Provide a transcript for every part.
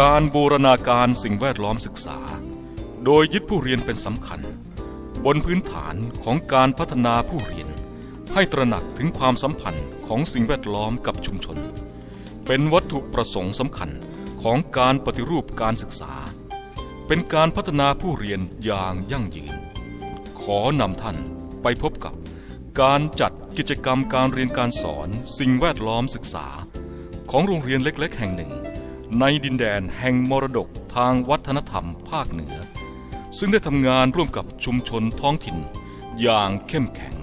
การบูรณาการสิ่งแวดล้อมศึกษา โดยยึดผู้เรียนเป็นสำคัญ บนพื้นฐานของการพัฒนาผู้เรียน ให้ตระหนักถึงความสัมพันธ์ของสิ่งแวดล้อมกับชุมชน เป็นวัตถุประสงค์สำคัญของการปฏิรูปการศึกษา เป็นการพัฒนาผู้เรียนอย่างยั่งยืน ขอนำท่านไปพบกับการจัดกิจกรรมการเรียนการสอนสิ่งแวดล้อมศึกษา ของโรงเรียนเล็ก ๆ แห่งหนึ่ง ในดินแดนแห่งมรดกทางวัฒนธรรมภาคเหนือ ซึ่งได้ทำงานร่วมกับชุมชนท้องถิ่นอย่างเข้มแข็ง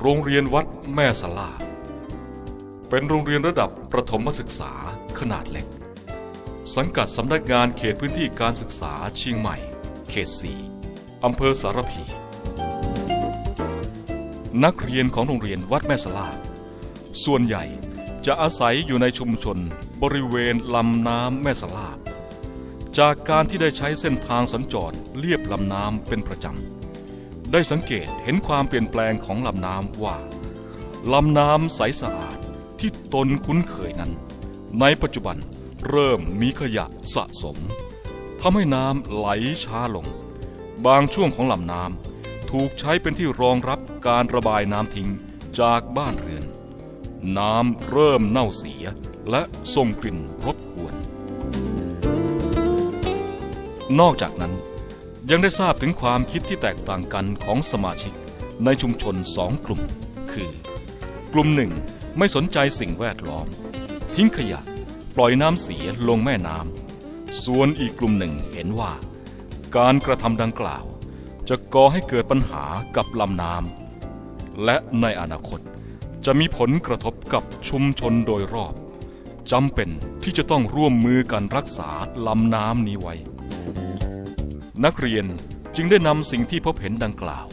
โรงเรียนวัดแม่สลา เป็นโรงเรียนระดับประถมศึกษาขนาดเล็ก สังกัดสำนักงานเขตพื้นที่การศึกษาเชียงใหม่ เขตสีอำเภอสารพี นักเรียนของโรงเรียนวัดแม่สลาส่วนใหญ่จะอาศัยอยู่ในชุมชนบริเวณลำน้ำแม่สลาจากการที่ได้ใช้เส้นทางสัญจรเลียบลำน้ำเป็นประจำ ได้สังเกตเห็นความเปลี่ยนแปลงของลำน้ำว่าลำน้ำใสสะอาดที่ตนคุ้นเคยนั้น ในปัจจุบันเริ่มมีขยะสะสมทำให้น้ำไหลช้าลง บางช่วงของลำน้ำ ถูกใช้เป็นที่รองรับการระบายน้ำทิ้งจากบ้านเรือน น้ำเริ่มเน่าเสียและส่งกลิ่นรบกวน นอกจากนั้นยังได้ทราบถึงความคิดที่แตกต่างกันของสมาชิกในชุมชนสองกลุ่ม คือ กลุ่มหนึ่งไม่สนใจสิ่งแวดล้อม ทิ้งขยะปล่อยน้ำเสียลงแม่น้ำส่วนอีกกลุ่มหนึ่งเห็นว่า การกระทำดังกล่าว จะก่อให้เกิดปัญหากับลำน้ำและในอนาคตจะมีผลกระทบกับชุมชนโดยรอบจำเป็นที่จะต้องร่วมมือกันรักษาลำน้ำนี้ไว้ นักเรียนจึงได้นำสิ่งที่พบเห็นดังกล่าว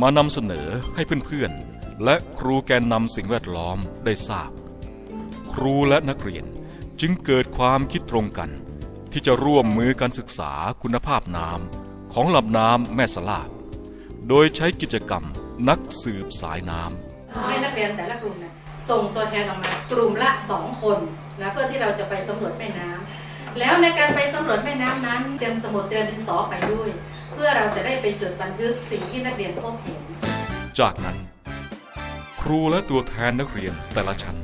มานำเสนอให้เพื่อนๆ และครูแกนนำสิ่งแวดล้อมได้ทราบ ครูและนักเรียนจึงเกิดความคิดตรงกัน ที่จะร่วมมือการศึกษาคุณภาพน้ำ ของลำน้ำแม่สลาบโดยใช้กิจกรรมนักสืบสายน้ำให้นักเรียนแต่ละกลุ่มนะส่งตัวแทนออกมากลุ่มละสองคนนะเพื่อที่เราจะไปสำรวจแม่น้ำแล้วในการไปสำรวจแม่น้ำนั้นเตรียมสมุดเตรียมดินสอไปด้วย เพื่อเราจะได้ไปจดบันทึกสิ่งที่นักเรียนพบเห็น จากนั้น ครูและตัวแทนนักเรียนแต่ละชั้น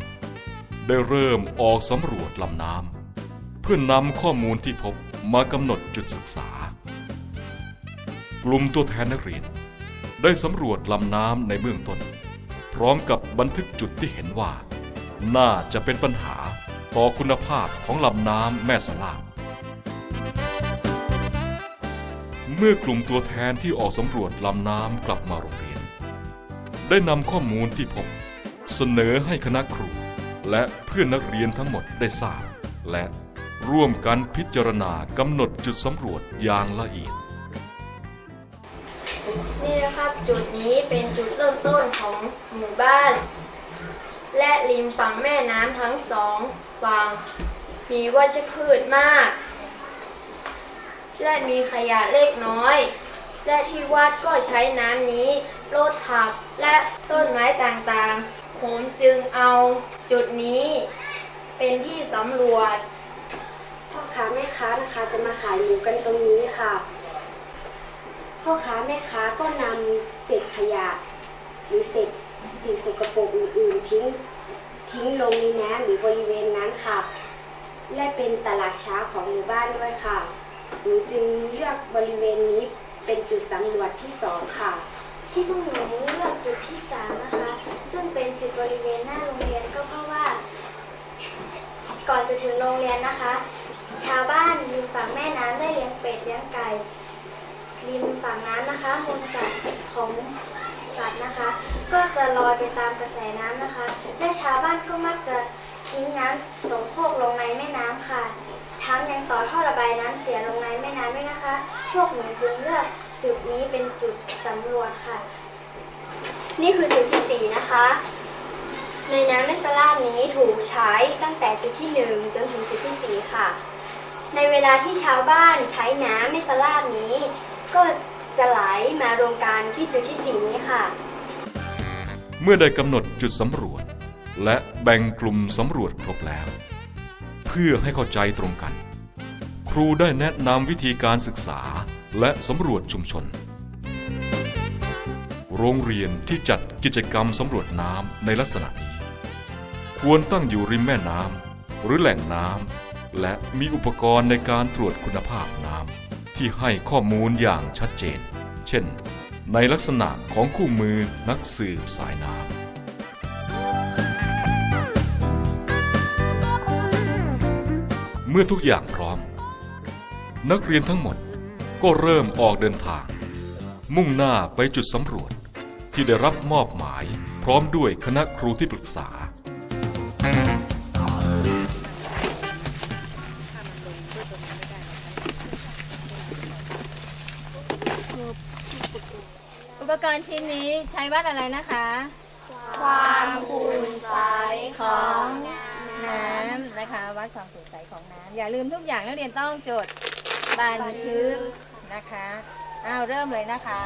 ได้เริ่มออกสำรวจลำน้ำเพื่อนำข้อมูลที่พบมากำหนดจุดศึกษา กลุ่มตัวแทนนักเรียน ได้สำรวจลำน้ำในเบื้องต้น พร้อมกับบันทึกจุดที่เห็นว่า น่าจะเป็นปัญหาต่อคุณภาพของลำน้ำแม่สลาเมื่อกลุ่มตัวแทนที่ออกสำรวจลำน้ำกลับมาโรงเรียน ได้นำข้อมูลที่พบ เสนอให้คณะครู และเพื่อนนักเรียนทั้งหมดได้ทราบ และร่วมกันพิจารณากำหนดจุดสำรวจอย่างละเอียด จุดนี้เป็นจุดเริ่มต้นของหมู่บ้าน และริมฝั่งแม่น้ำทั้งสองฝั่งมีวัชพืชมาก และมีขยะเล็กน้อย และที่วัดก็ใช้น้ำนี้รดผักและต้นไม้ต่างๆ ผมจึงเอาจุดนี้เป็นที่สำรวจพ่อค้าแม่ค้านะคะจะมาขายหมูกันตรงนี้ค่ะพ่อค้าแม่ค้าก็นำ เศษขยะ หรือเศษสิ่งสกปรกอื่นๆทิ้งทิ้งลงในน้ำหรือบริเวณนั้นค่ะ และเป็นตลาดช้าของหมู่บ้านด้วยค่ะ หนูจึงเลือกบริเวณนี้เป็นจุดสำรวจที่สองค่ะ ที่พวกหนูเลือกจุดที่สามนะคะ ซึ่งเป็นจุดบริเวณหน้าโรงเรียนก็เพราะว่า ก่อนจะถึงโรงเรียนนะคะ ชาวบ้านริมฝั่งแม่น้ำได้เลี้ยงเป็ดเลี้ยงไก่ ริมฝั่งน้ำนะคะมูลสัตว์ของสัตว์นะคะ ก็จะลอยไปตามกระแสน้ำนะคะ และชาวบ้านก็มักจะทิ้งน้ำโสโครกลงในแม่น้ำค่ะ ทั้งยังต่อท่อระบายน้ำเสียลงในแม่น้ำด้วยนะคะ พวกหนูจึงเลือกจุดนี้เป็นจุดสำรวจค่ะ นี่คือจุดที่ 4 นะคะ ในน้ำแม่สลาบนี้ถูกใช้ตั้งแต่จุดที่ 1 จนถึงจุดที่ 4 ค่ะ ในเวลาที่ชาวบ้านใช้น้ำแม่สลาบนี้ ก็จะไหลมารวมกันที่จุดที่ 4 นี้ค่ะ เมื่อได้กำหนดจุดสำรวจ และแบ่งกลุ่มสำรวจครบแล้ว เพื่อให้เข้าใจตรงกัน ครูได้แนะนำวิธีการศึกษาและสำรวจชุมชน โรงเรียนที่จัดกิจกรรมสำรวจน้ำในลักษณะนี้ ควรตั้งอยู่ริมแม่น้ำหรือแหล่งน้ำและมีอุปกรณ์ในการตรวจคุณภาพน้ำ ที่ให้ข้อมูลอย่างชัดเจน เช่น ในลักษณะของคู่มือนักสืบสายน้ำเมื่อทุกอย่างพร้อม นักเรียนทั้งหมดก็เริ่มออกเดินทาง มุ่งหน้าไปจุดสำรวจที่ได้รับมอบหมายพร้อมด้วยคณะครูที่ปรึกษา ปกรณ์ชิ้นนี้ใช้วัดอะไรนะคะ ความขุ่นใสของน้ำนะคะวัดความขุ่นใสของน้ำอย่าลืมทุกอย่างนักเรียนต้องจดบันทึกนะคะอ้าวเริ่มเลยนะคะ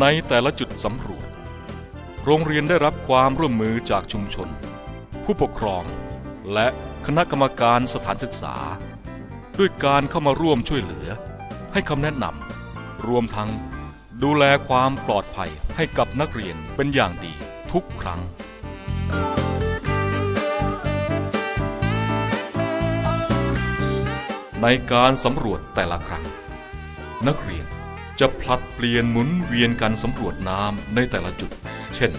ในแต่ละจุดสำรวจ โรงเรียนได้รับความร่วมมือจากชุมชน ผู้ปกครอง และคณะกรรมการสถานศึกษา ด้วยการเข้ามาร่วมช่วยเหลือ ให้คำแนะนำรวมทั้ง ดูแลความปลอดภัยให้กับนักเรียนเป็นอย่างดีทุกครั้ง ในการสำรวจแต่ละครั้ง นักเรียนจะผลัดเปลี่ยนหมุนเวียนกันสำรวจน้ำในแต่ละจุด เช่น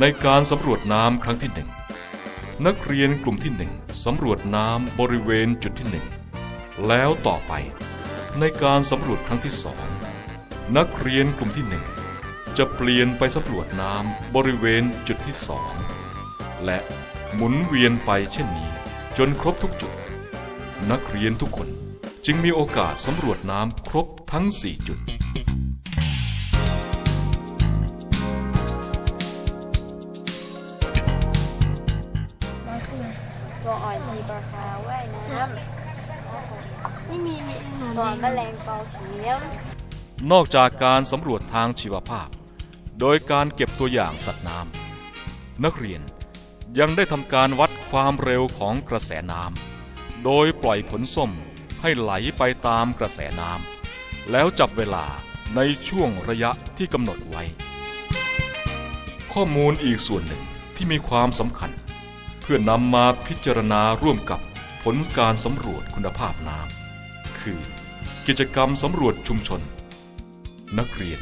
ในการสำรวจน้ำครั้งที่หนึ่งนักเรียนกลุ่มที่หนึ่งสำรวจน้ำบริเวณจุดที่หนึ่งแล้วต่อไป ในการสำรวจครั้งที่สอง นักเรียนกลุ่มที่หนึ่งจะเปลี่ยนไปสำรวจน้ำบริเวณจุดที่สองและหมุนเวียนไปเช่นนี้ จนครบทุกจุด นักเรียนทุกคนจึงมีโอกาสสำรวจน้ำครบทั้ง4จุดตัวอ่อนทีปลาคาว่ายน้ำไม่มีตัวแมลงปอเขียว นอกจากการสำรวจทางชีวภาพ โดยการเก็บตัวอย่างสัตว์น้ำนักเรียนยังได้ทำการวัดความเร็วของกระแสน้ำโดยปล่อยผลส้มให้ไหลไปตามกระแสน้ำแล้วจับเวลาในช่วงระยะที่กำหนดไว้ ข้อมูลอีกส่วนหนึ่งที่มีความสำคัญ เพื่อนำมาพิจารณาร่วมกับผลการสำรวจคุณภาพน้ำคือ กิจกรรมสำรวจชุมชน นักเรียน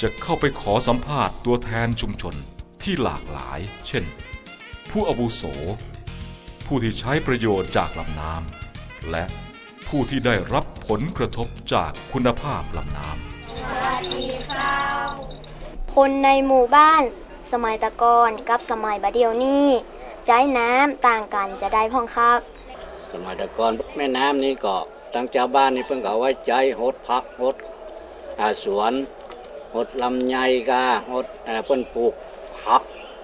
จะเข้าไปขอสัมภาษณ์ตัวแทนชุมชนที่หลากหลาย เช่น ผู้อาวุโส ผู้ที่ใช้ประโยชน์จากลำน้ำและผู้ที่ได้รับผลกระทบจากคุณภาพลำน้ำคนในหมู่บ้าน สมัยตะกอนกับสมัยบะเดียวนี้ใจน้ำต่างกันจะได้พ่องครับ สมัยแต่ก่อนแม่น้ำนี่ก็ตั้งชาวบ้านนี่เพิ่งก็เอาไว้ใจหดพักหดอา สวนหดลำไยกาหดเอ่อเพิ่นปลูกผัก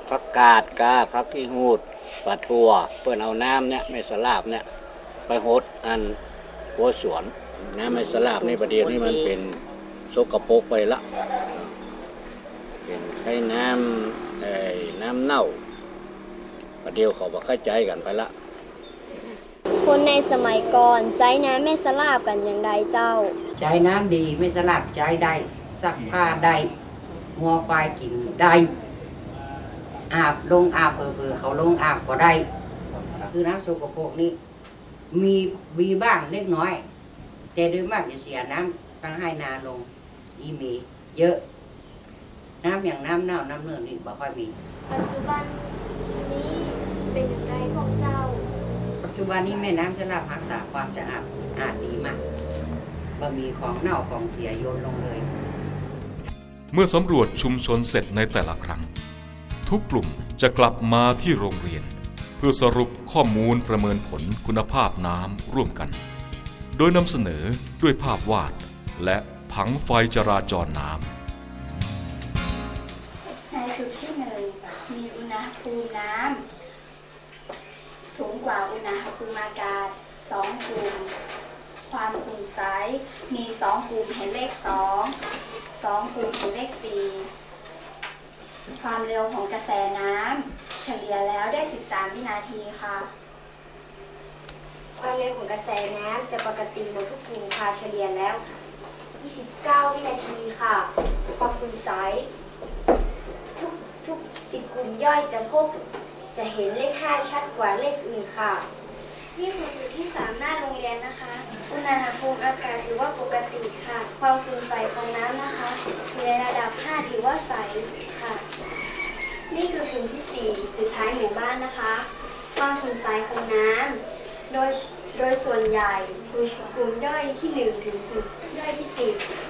ผักกาดกาผักที่หูดปลาทัวเพิ่นเอาน้ำเนี่ยไม่สลาบเนี่ยไปหดอันหัวสวนน้ำไม่สลาบนี่ประเดี๋ยวนี้มันเป็นสกปกไปละเป็นไข่น้ำเอ่อน้ำเน่าประเดี๋ยวเขาบอกเข้าใจกันไปละ คนในสมัยก่อนใจน้ำไม่สลาบกันอย่างใดเจ้าใช้น้ำดีไม่สลับใช้ได้ซักผ้าได้งัวควายกินได้อาบลงอาบเผลอๆเขาลงอาบก็ได้ คือน้ำโสกโปรกนี่มีมีบ้างเล็กน้อย แต่โดยมากจะเสียน้ำตั้งให้นาลงอีมีเยอะ น้ำอย่างน้ำเน่าน้ำเนื้อนี่บ่ค่อยมี ปัจจุบันนี้เป็นอย่างไรพวกเจ้าปั จุบันนี้แม่น้ำสลับรักษาความสะอาดอาดดีมากบ่มีของเน่าของเสียโยนลงเลย เมื่อสำรวจชุมชนเสร็จในแต่ละครั้ง ทุกกลุ่มจะกลับมาที่โรงเรียน เพื่อสรุปข้อมูลประเมินผลคุณภาพน้ำร่วมกัน โดยนำเสนอด้วยภาพวาดและผังไฟจราจรน้ำ กว่าอุณหภูมิอากาศสองกลุ่ม ความขุ่นใสมีสองกลุ่มเห็นเลขสองสองกลุ่มเห็นเลขสี่ความเร็วของกระแสน้ำเฉลี่ยแล้วได้ 13 วินาทีค่ะ ความเร็วของกระแสน้ำจะปกติหมดทุกกลุ่มค่ะเฉลี่ยแล้ว 29 วินาทีค่ะ ความคุณใสทุกทุกสิบกลุ่มย่อยจะพบ จะเห็นเลข 5 ชัดกว่าเลขอื่นค่ะ นี่คือจุดที่ 3 หน้าโรงเรียนนะคะ อุณหภูมิอากาศถือว่าปกติค่ะ ความขุ่นใสของน้ำนะคะอยู่ในระดับ 5 ถือว่าใสค่ะ นี่คือกลุ่มที่ 4 จุดท้ายหมู่บ้านนะคะ ความขุ่นใสของน้ำโดยโดยส่วนใหญ่กลุ่มย่อยที่ 1 ถึงกลุ่มย่อยที่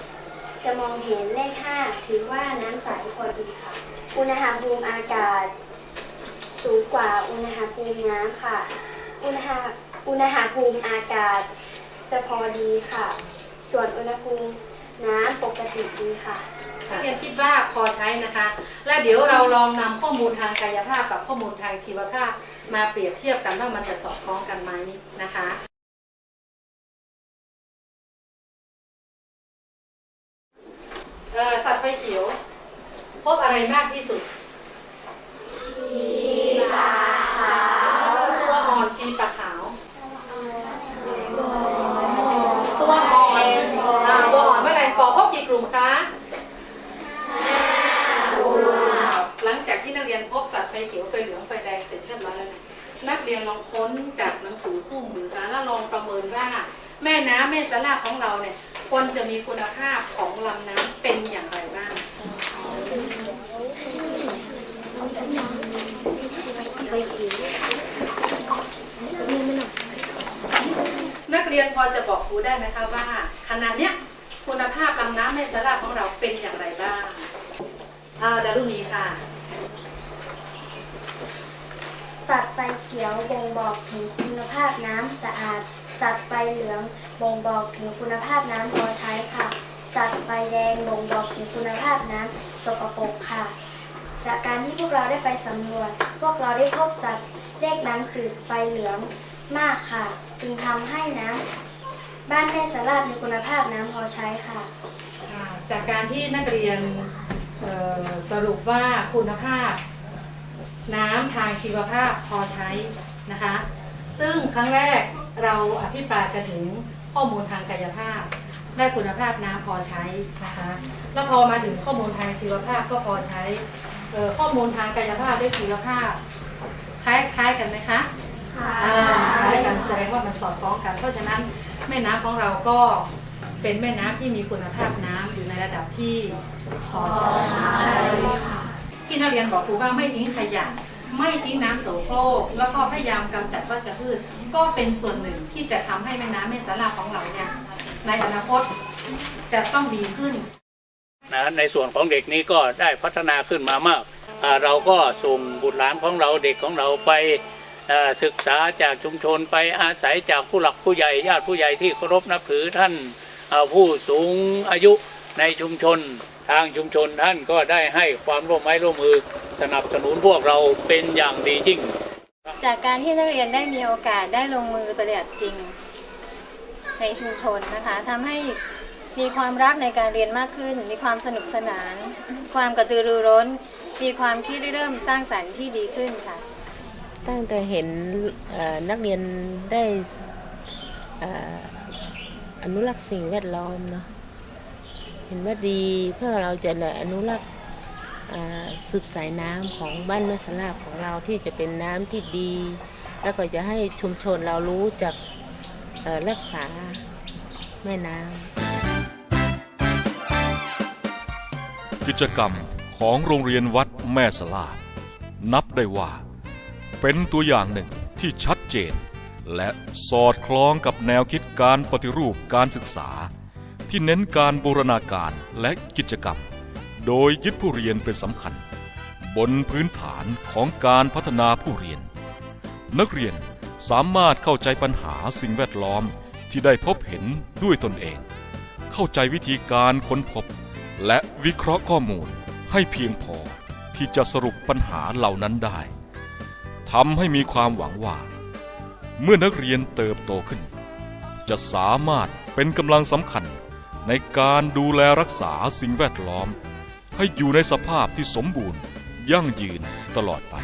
10 จะมองเห็นเลข 5 ถือว่าน้ำใสพอดีค่ะ อุณหภูมิอากาศ สูงกว่าอุณหภูมิน้ำค่ะ อุณหอุณหภูมิอากาศจะพอดีค่ะ ส่วนอุณหภูมิน้ำปกติดีค่ะ นักเรียนคิดว่าพอใช้นะคะ และเดี๋ยวเราลองนำข้อมูลทางกายภาพกับข้อมูลทางชีวภาพ มาเปรียบเทียบกันว่ามันจะสอดคล้องกันไหมนะคะ เอ่อสัตว์ไฟเขียว พบอะไรมากที่สุด อ่อนชีปลาขาว ตัวอ่อนอ่าตัวอ่อนเมื่อไหร่ปอพบกี่กลุ่มคะหลังจากที่นักเรียนพบสัตว์ไฟเขียวไฟเหลืองไฟแดงเสร็จเรียบร้อยแล้วเนี่ยนักเรียนลองค้นจากหนังสือคู่มือคะแล้วลองประเมินว่า แม่น้ำแม่สลาของเราเนี่ยควรจะมีคุณภาพของลำน้ำเป็นอย่างไรบ้าง นักเรียนพอจะบอกครูได้ไหมคะว่าขณะเนี้ยคุณภาพลำน้ำแม่สลาของเราเป็นอย่างไรบ้างอ่าดารุณีค่ะ สัตว์ไฟเขียวบ่งบอกถึงคุณภาพน้ำสะอาด สัตว์ไฟเหลืองบ่งบอกถึงคุณภาพน้ำพอใช้ค่ะ สัตว์ไฟแดงบ่งบอกถึงคุณภาพน้ำสกปรกค่ะ จากการที่พวกเราได้ไปสำรวจ พวกเราได้พบสัตว์ เลขน้ำจืดไฟเหลืองมากค่ะ จึงทำให้น้ำบ้านแม่สลาดมีคุณภาพน้ำพอใช้ค่ะอ่าจากการที่นักเรียนเอ่อสรุปว่าคุณภาพ น้ำทางชีวภาพพอใช้นะคะ ซึ่งครั้งแรกเราอภิปรายกันถึงข้อมูลทางกายภาพ ได้คุณภาพน้ำพอใช้นะคะ แล้วพอมาถึงข้อมูลทางชีวภาพก็พอใช้เอ่อข้อมูลทางกายภาพและชีวภาพ ล้ายคล้ายกันไหมคะอ่าคล้ายกันแสดงว่ามันสอดคล้องกัน เพราะฉะนั้นแม่น้ำของเราก็เป็นแม่น้ำที่มีคุณภาพน้ำอยู่ในระดับที่พอใช้ที่นักเรียนบอกครูว่าไม่ทิ้งขยะไม่ทิ้งน้ำโสโครกแล้วก็พยายามกำจัดวัชพืชก็เป็นส่วนหนึ่งที่จะทำให้แม่น้ำแม่สาราของเราเนี่ยในอนาคตจะต้องดีขึ้นนะในส่วนของเด็กนี้ก็ได้พัฒนาขึ้นมามาก เราก็ส่งบุตรหลานของเราเด็กของเราไปศึกษาจากชุมชนไปอาศัยจากผู้หลักผู้ใหญ่ญาติผู้ใหญ่ที่เคารพนับถือท่านผู้สูงอายุในชุมชน ทางชุมชนท่านก็ได้ให้ความร่วมไม้ร่วมมือสนับสนุนพวกเราเป็นอย่างดียิ่ง จากการที่นักเรียนได้มีโอกาสได้ลงมือปฏิบัติจริง ในชุมชนนะคะทำให้มีความรักในการเรียนมากขึ้น มีความสนุกสนาน ความกระตือรือร้น มีความคิดเริ่มสร้างสรรค์ที่ดีขึ้นค่ะ ตั้งแต่เห็นเอ่อนักเรียนได้เอ่ออนุรักษ์สิ่งแวดล้อมเนาะเห็นว่าดีเพื่อเราจะอนุรักษ์เอ่อสืบสายน้ำของบ้านเมืองสลาบของเราที่จะเป็นน้ำที่ดี แล้วก็จะให้ชุมชนเรารู้จักเอ่อรักษาแม่น้ำกิจกรรม ของโรงเรียนวัดแม่สลา นับได้ว่า เป็นตัวอย่างหนึ่งที่ชัดเจน และสอดคล้องกับแนวคิดการปฏิรูปการศึกษา ที่เน้นการบูรณาการและกิจกรรม โดยยึดผู้เรียนเป็นสำคัญ บนพื้นฐานของการพัฒนาผู้เรียน นักเรียนสามารถเข้าใจปัญหาสิ่งแวดล้อมที่ได้พบเห็นด้วยตนเอง เข้าใจวิธีการค้นพบ และวิเคราะห์ข้อมูล ให้เพียงพอที่จะสรุปปัญหาเหล่านั้นได้ทำให้มีความหวังว่า เมื่อนักเรียนเติบโตขึ้น จะสามารถเป็นกำลังสำคัญในการดูแลรักษาสิ่งแวดล้อม ให้อยู่ในสภาพที่สมบูรณ์ยั่งยืนตลอดไป